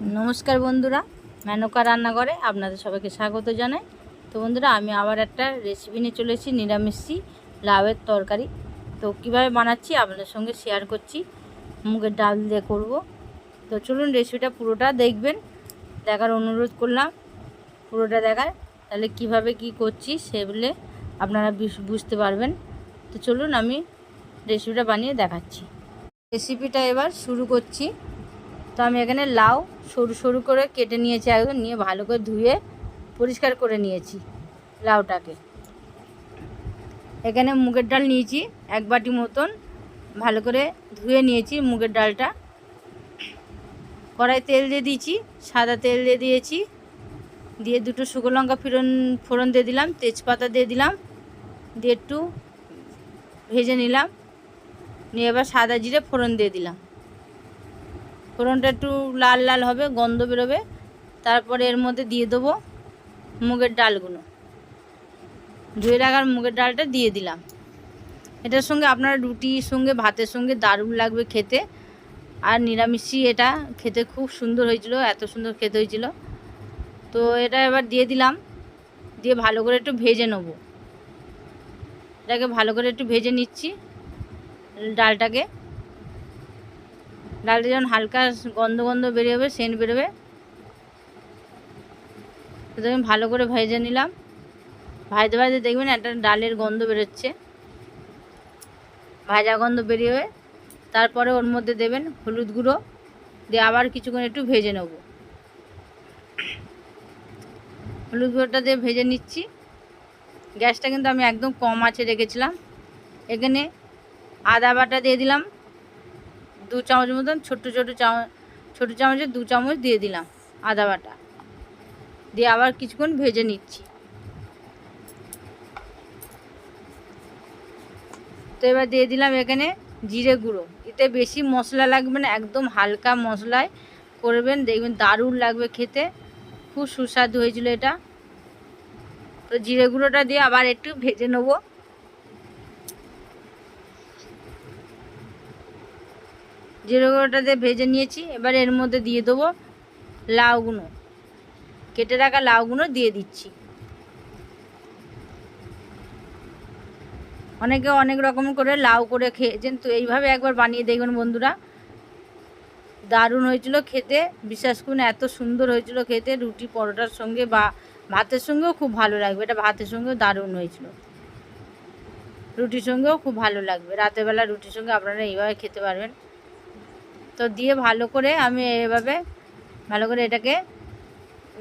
নমস্কার বন্ধুরা, মেনকা রান্নাঘরে আপনাদের সবাইকে স্বাগত জানাই। তো বন্ধুরা, আমি আবার একটা রেসিপি নিয়ে চলে এসেছি, নিরামিষি লাউয়ের তরকারি। তো কীভাবে বানাচ্ছি আপনাদের সঙ্গে শেয়ার করছি, মুগের ডাল দিয়ে করব। তো চলুন রেসিপিটা পুরোটা দেখবেন, দেখার অনুরোধ করলাম। পুরোটা দেখার, তাহলে কীভাবে কি করছি সেগুলো আপনারা বুঝতে পারবেন। তো চলুন আমি রেসিপিটা বানিয়ে দেখাচ্ছি। রেসিপিটা এবার শুরু করছি। তো আমি এখানে লাউ সরু সরু করে কেটে নিয়েছি একদম, নিয়ে ভালো করে ধুয়ে পরিষ্কার করে নিয়েছি লাউটাকে। এখানে মুগের ডাল নিয়েছি, এক বাটি মতন ভালো করে ধুয়ে নিয়েছি মুগের ডালটা। কড়াই তেল দিয়ে দিয়েছি, সাদা তেল দিয়ে দিয়েছি, দিয়ে দুটো শুকনো লঙ্কা ফোড়ন ফোড়ন দিয়ে দিলাম, তেজপাতা দিয়ে দিলাম, দিয়ে একটু ভেজে নিলাম, নিয়ে এবার সাদা জিরে ফোড়ন দিয়ে দিলাম। ফোড়নটা একটু লাল লাল হবে, গন্ধ বেরোবে। তারপরে এর মধ্যে দিয়ে দেবো মুগের ডালগুলো। ধুয়ে রাখার মুগের ডালটা দিয়ে দিলাম। এটার সঙ্গে আপনারা রুটির সঙ্গে, ভাতের সঙ্গে দারুণ লাগবে খেতে। আর নিরামিষই এটা। খেতে খুব সুন্দর হয়েছিল, এত সুন্দর খেতে হয়েছিল। তো এটা এবার দিয়ে দিলাম। দিয়ে ভালো করে একটু ভেজে নেব। এটাকে ভালো করে একটু ভেজে নিচ্ছি ডালটাকে। ডালটা যখন হালকা গন্ধ গন্ধ বেরোবে, সেন্ট বেরোবে। আমি ভালো করে ভেজে নিলাম। ভাজতে ভাজতে দেখবেন একটা ডালের গন্ধ বেরোচ্ছে। ভাজা গন্ধ বেরিয়ে তারপরে ওর মধ্যে দেবেন হলুদ গুঁড়ো। দিয়ে আবার কিছুক্ষণ একটু ভেজে নেব। হলুদ গুঁড়োটা দিয়ে ভেজে নিচ্ছি। গ্যাসটা কিন্তু আমি একদম কম আছে রেখেছিলাম। এখানে আদা বাটা দিয়ে দিলাম। দু চামচ মতন ছোট্ট ছোটো চামচ ছোটো চামচে দু চামচ দিয়ে দিলাম আদা বাটা। দিয়ে আবার কিছুক্ষণ ভেজে নিচ্ছি। তো এবার দিয়ে দিলাম এখানে জিরে গুঁড়ো। এতে বেশি মশলা লাগবে না, একদম হালকা মশলায় করবেন। দেখবেন দারুণ লাগবে খেতে। খুব সুস্বাদু হয়েছিল এটা। তো জিরে গুঁড়োটা দিয়ে আবার একটু ভেজে নেব। জিরে দিয়ে ভেজে নিয়েছি, এবার এর মধ্যে দিয়ে দেবো লাউগুলো কেটে রাখা লাউগুলো দিয়ে দিচ্ছি। অনেকে অনেক রকম করে লাউ করে খেয়েছেন তো এইভাবে একবার বানিয়ে দেখবেন বন্ধুরা। দারুণ হয়েছিল খেতে, বিশ্বাস করুন, এত সুন্দর হয়েছিল খেতে, রুটি পরোটার সঙ্গে বা ভাতের সঙ্গেও খুব ভালো লাগবে। এটা ভাতের সঙ্গেও দারুণ হয়েছিল। রুটির সঙ্গেও খুব ভালো লাগবে। রাতেরবেলা রুটির সঙ্গে আপনারা এইভাবে খেতে পারবেন। তো দিয়ে ভালো করে আমি এভাবে ভালো করে এটাকে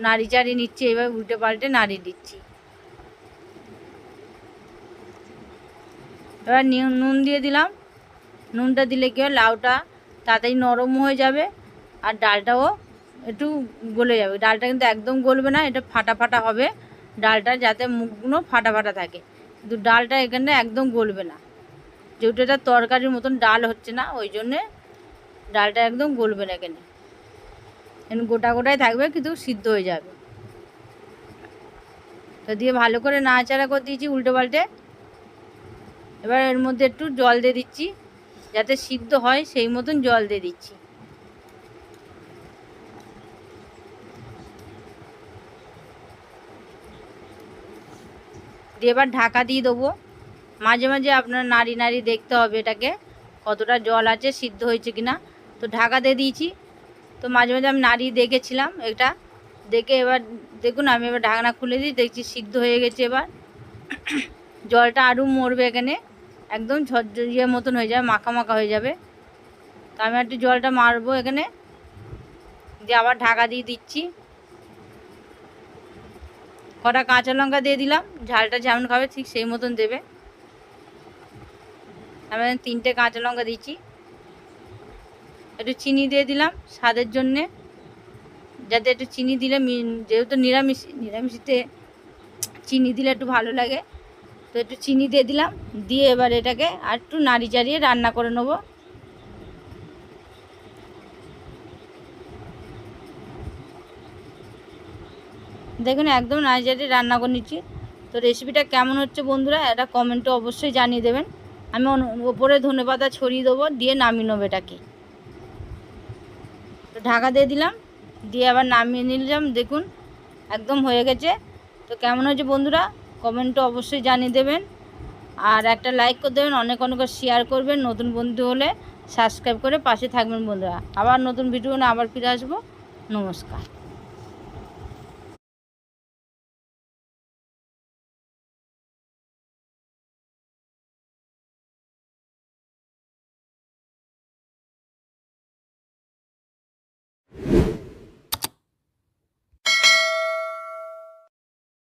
নাড়ি চাড়ি নিচ্ছি এইভাবে উল্টে পাল্টে নাড়িয়ে দিচ্ছি। এবার নুন দিয়ে দিলাম। নুনটা দিলে কি হয়, লাউটা তাড়াতাড়ি নরম হয়ে যাবে আর ডালটাও একটু গলে যাবে। ডালটা কিন্তু একদম গলবে না, এটা ফাটা ফাটা হবে। ডালটা যাতে মুখগুলো ফাটা ফাটা থাকে। কিন্তু ডালটা এখানে একদম গলবে না। যেহেতু এটা তরকারির মতন ডাল হচ্ছে না, ওই জন্যে ডালটা একদম গলবে না এখানে এখানে গোটা গোটাই থাকবে, কিন্তু সিদ্ধ হয়ে যাবে। তো দিয়ে ভালো করে নাড়াচাড়া করে দিয়েছি উল্টে পাল্টে। এবার এর মধ্যে একটু জল দিয়ে দিচ্ছি, যাতে সিদ্ধ হয় সেই মতন জল দিয়ে দিচ্ছি। দিয়ে এবার ঢাকা দিয়ে দেবো। মাঝে মাঝে আপনার নাড়ি নাড়ি দেখতে হবে এটাকে, কতটা জল আছে, সিদ্ধ হয়েছে কিনা। তো ঢাকা দিয়ে দিয়েছি। তো মাঝে মাঝে আমি নাড়িয়ে দেখেছিলাম এটা। দেখে এবার দেখুন, আমি এবার ঢাকনা খুলে দিই, দেখছি সিদ্ধ হয়ে গেছে এবার। জলটা আরও মরবে এখানে। একদম ঝরঝরিয়ে মতন হয়ে যাবে, মাখা মাখা হয়ে যাবে। তো আমি একটু জলটা মারবো এখানে। দিয়ে আবার ঢাকা দিয়ে দিচ্ছি। কটা কাঁচা লঙ্কা দিয়ে দিলাম, ঝালটা যেমন খাবে ঠিক সেই মতন দেবে। আমি তিনটে কাঁচা লঙ্কা দিচ্ছি। একটু চিনি দিয়ে দিলাম স্বাদের জন্যে। যাতে একটু চিনি দিলে যেহেতু নিরামিষ, নিরামিষিতে চিনি দিলে একটু ভালো লাগে, তো একটু চিনি দিয়ে দিলাম। দিয়ে এবার এটাকে আর একটু নাড়ি চাড়িয়ে রান্না করে নেব। দেখুন, একদম নাড়ি চাড়িয়ে রান্না করে নিচ্ছি। তো রেসিপিটা কেমন হচ্ছে বন্ধুরা, এটা কমেন্টে অবশ্যই জানিয়ে দেবেন। আমি ওপরে ধনে পাতা ছড়িয়ে দেবো, দিয়ে নামিয়ে নেব এটাকে। তো ঢাকা দিয়ে দিলাম। দিয়ে আবার নামিয়ে নিলাম, দেখুন, একদম হয়ে গেছে। তো কেমন হয়েছে বন্ধুরা? কমেন্টও অবশ্যই জানিয়ে দেবেন। আর একটা লাইক করে দেবেন, অনেক অনেক শেয়ার করবেন নতুন বন্ধু হলে। সাবস্ক্রাইব করে পাশে থাকবেন বন্ধুরা। আবার নতুন ভিডিও না আবার ফিরে আসব। নমস্কার।